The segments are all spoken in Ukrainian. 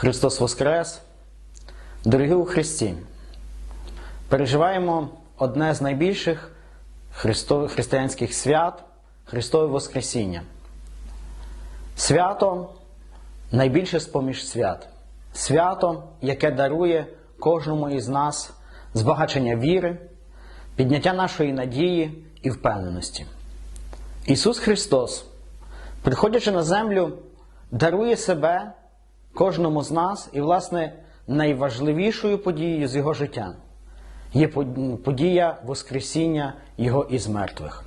Христос Воскрес! Дорогі у Христі! Переживаємо одне з найбільших християнських свят Христове Воскресіння. Свято найбільше з поміж свят. Свято, яке дарує кожному із нас збагачення віри, підняття нашої надії і впевненості. Ісус Христос, приходячи на землю, дарує себе кожному з нас, і, власне, найважливішою подією з Його життя є подія Воскресіння Його із мертвих.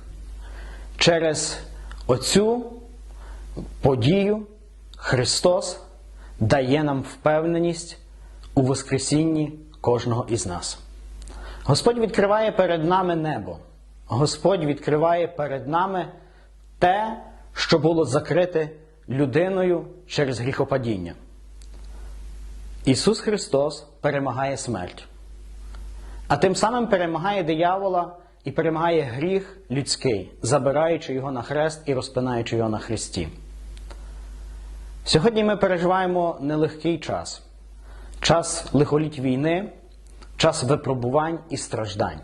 Через оцю подію Христос дає нам впевненість у Воскресінні кожного із нас. Господь відкриває перед нами небо. Господь відкриває перед нами те, що було закрите людиною через гріхопадіння. Ісус Христос перемагає смерть, а тим самим перемагає диявола і перемагає гріх людський, забираючи його на хрест і розпинаючи його на хресті. Сьогодні ми переживаємо нелегкий час, час лихоліть війни, час випробувань і страждань.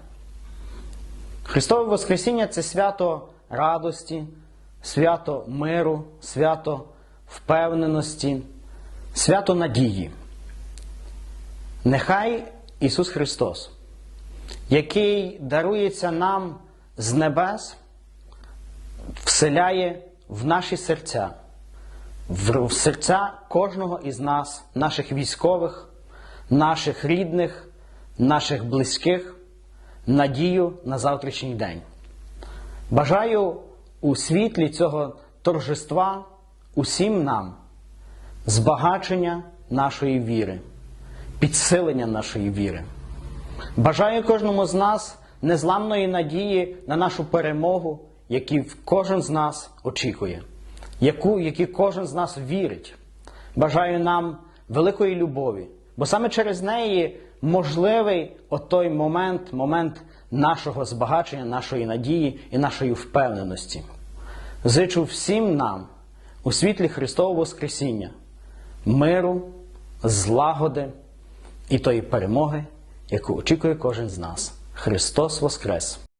Христове Воскресіння це свято радості, свято миру, свято впевненості, свято надії. Нехай Ісус Христос, який дарується нам з небес, вселяє в наші серця, в серця кожного із нас, наших військових, наших рідних, наших близьких, надію на завтрашній день. Бажаю у світлі цього торжества усім нам збагачення нашої віри, підсилення нашої віри. Бажаю кожному з нас незламної надії на нашу перемогу, які кожен з нас очікує, яку, які кожен з нас вірить. Бажаю нам великої любові, бо саме через неї можливий отой момент, момент нашого збагачення, нашої надії і нашої впевненості. Зичу всім нам у світлі Христового Воскресіння миру, злагоди і тої перемоги, яку очікує кожен з нас. Христос Воскрес!